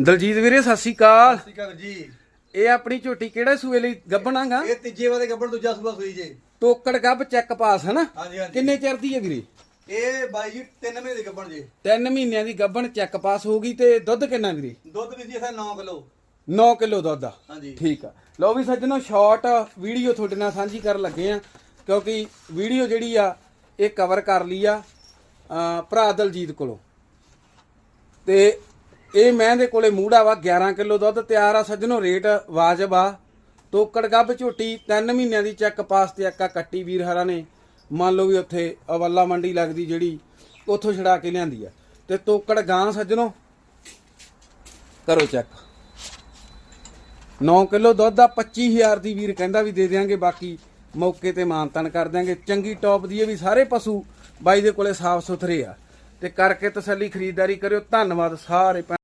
ਦਲਜੀਤ ਵੀਰੇ ਸਤਿ ਸ਼੍ਰੀ ਅਕਾਲ। ਸਤਿ ਸ਼੍ਰੀ ਅਕਾਲ ਜੀ। ਇਹ ਆਪਣੀ ਝੋਟੀ ਕਿਹੜੇ ਸੂਏ ਲਈ ਗੱਬਣਾਗਾ ਇਹ ਤੀਜੇ ਵਾਲੇ ਗੱਬੜ ਦੂਜਾ ਸੂਆ ਸੂਈ ਜੇ। ਟੋਕੜ ਗੱਬ ਚੈੱਕ ਪਾਸ ਹਨਾ? ਹਾਂਜੀ ਹਾਂਜੀ। ਕਿੰਨੇ ਚਿਰ ਦੀ ਹੈ ਵੀਰੇ? ਇਹ ਬਾਈ ਜੀ 3 ਮਹੀਨੇ ਦੀ ਗੱਬੜ ਜੇ। 3 ਮਹੀਨਿਆਂ ਦੀ ਗੱਬਣ ਚੈੱਕ ਪਾਸ ਹੋ ਗਈ ਤੇ ਦੁੱਧ ਕਿੰਨਾ ਵੀਰੇ? ਦੁੱਧ ਵੀ ਜੀ ਇਥੇ 9 ਕਿਲੋ। 9 ਕਿਲੋ ਦੁੱਧ ਆ। ਹਾਂਜੀ। ਠੀਕ ਆ। ਲਓ ਵੀ ਸੱਜਣੋ ਸ਼ਾਰਟ ਵੀਡੀਓ ਤੁਹਾਡੇ ਨਾਲ ਸਾਂਝੀ ਕਰਨ ਲੱਗੇ ਆ ਕਿਉਂਕਿ ਵੀਡੀਓ ਜਿਹੜੀ ਆ ਇਹ ਕਵਰ ਕਰ ਲਈ ਆ ਭਰਾ ਦਲਜੀਤ ਕੋਲੋਂ। ਤੇ ਇਹ ਮੈਂ ਦੇ ਕੋਲੇ ਮੂੜਾ ਵਾ 11 ਕਿਲੋ ਦੁੱਧ ਤਿਆਰ ਆ, ਸੱਜਣੋ ਰੇਟ ਵਾਜਬ ਆ। ਤੋਕੜ ਗੱਭ ਝੋਟੀ 3 ਮਹੀਨਿਆਂ ਦੀ ਚੈੱਕ ਪਾਸ ਤੇ ਅੱਕਾ ਕੱਟੀ ਵੀਰ ਹਰਾ ਨੇ। ਮੰਨ ਲਓ ਵੀ ਉੱਥੇ ਅਵੱਲਾ ਮੰਡੀ ਲੱਗਦੀ ਜਿਹੜੀ, ਉੱਥੋਂ ਛੜਾ ਕੇ ਲਿਆਂਦੀ ਆ। ਤੇ ਤੋਕੜ ਗਾਂ ਸੱਜਣੋ, ਕਰੋ ਚੈੱਕ। 9 ਕਿਲੋ ਦੁੱਧ ਆ 25000 ਦੀ ਵੀਰ ਕਹਿੰਦਾ ਵੀ ਦੇ ਦੇਾਂਗੇ ਬਾਕੀ ਮੌਕੇ ਤੇ ਮਾਨਤਨ ਕਰ ਦਿਆਂਗੇ। ਚੰਗੀ ਟੌਪ ਦੀ ਇਹ ਵੀ ਸਾਰੇ ਪਸ਼ੂ ਬਾਈ ਦੇ ਕੋਲੇ ਸਾਫ਼ ਸੁਥਰੇ ਆ। ਤੇ ਕਰਕੇ ਤਸੱਲੀ ਖਰੀਦਦਾਰੀ ਕਰਿਓ। ਧੰਨਵਾਦ ਸਾਰੇ